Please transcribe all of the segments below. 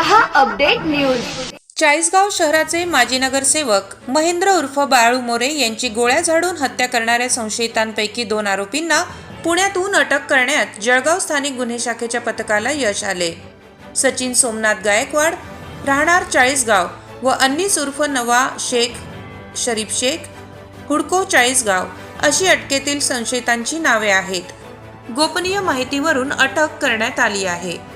हा update news. Chalisgaon शहराचे माजी नगरसेवक महेंद्र उर्फ बाळू मोरे यांची गोळ्या झाडून हत्या करणाऱ्या संशयितांपैकी दोन आरोपींना पुण्यातून अटक करण्यात जळगाव स्थानिक गुन्हे शाखेच्या पथकाला यश आले. सचिन सोमनाथ गायकवाड राहणार चाळीसगाव व अन्नीस उर्फ नवा शेख शरीफ शेख हुडको चाळीसगाव अशी अटकेतील संशयितांची नावे आहेत. गोपनीय माहितीवरून अटक करण्यात आली आहे.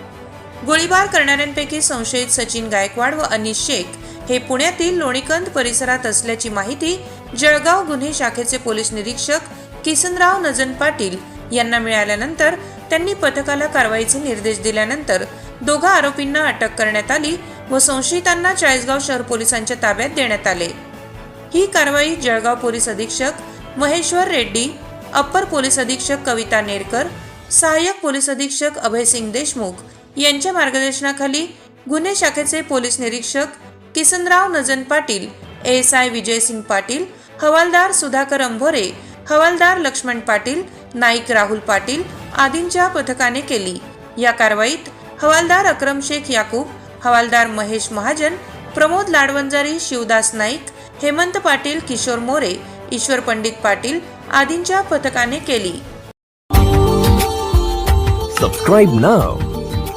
गोळीबार करणाऱ्यांपैकी संशयित सचिन गायकवाड व अनिश शेख हे पुण्यातील लोणीकंद परिसरात असल्याची माहिती जळगाव गुन्हे शाखेचे पोलीस निरीक्षक किसनराव नजन पाटील यांना मिळाल्यानंतर त्यांनी पथकाला कारवाईचे निर्देश दिल्यानंतर दोघा आरोपींना अटक करण्यात आली व संशयितांना चाळीसगाव शहर पोलिसांच्या ताब्यात देण्यात आले. ही कारवाई जळगाव पोलीस अधीक्षक महेश्वर रेड्डी अप्पर पोलीस अधीक्षक कविता नेरकर सहाय्यक पोलीस अधीक्षक अभयसिंग देशमुख यांच्या मार्गदर्शनाखाली गुन्हे शाखेचे पोलीस निरीक्षक किसनराव नजन पाटील एस आय विजयसिंग पाटील हवालदार सुधाकर अंभोरे हवालदार लक्ष्मण पाटील नाईक राहुल पाटील आदींच्या पथकाने केली. या कारवाईत हवालदार अक्रम शेख याकूब हवालदार महेश महाजन प्रमोद लाडवंजारी शिवदास नाईक हेमंत पाटील किशोर मोरे ईश्वर पंडित पाटील आदींच्या पथकाने केली. Subscribe now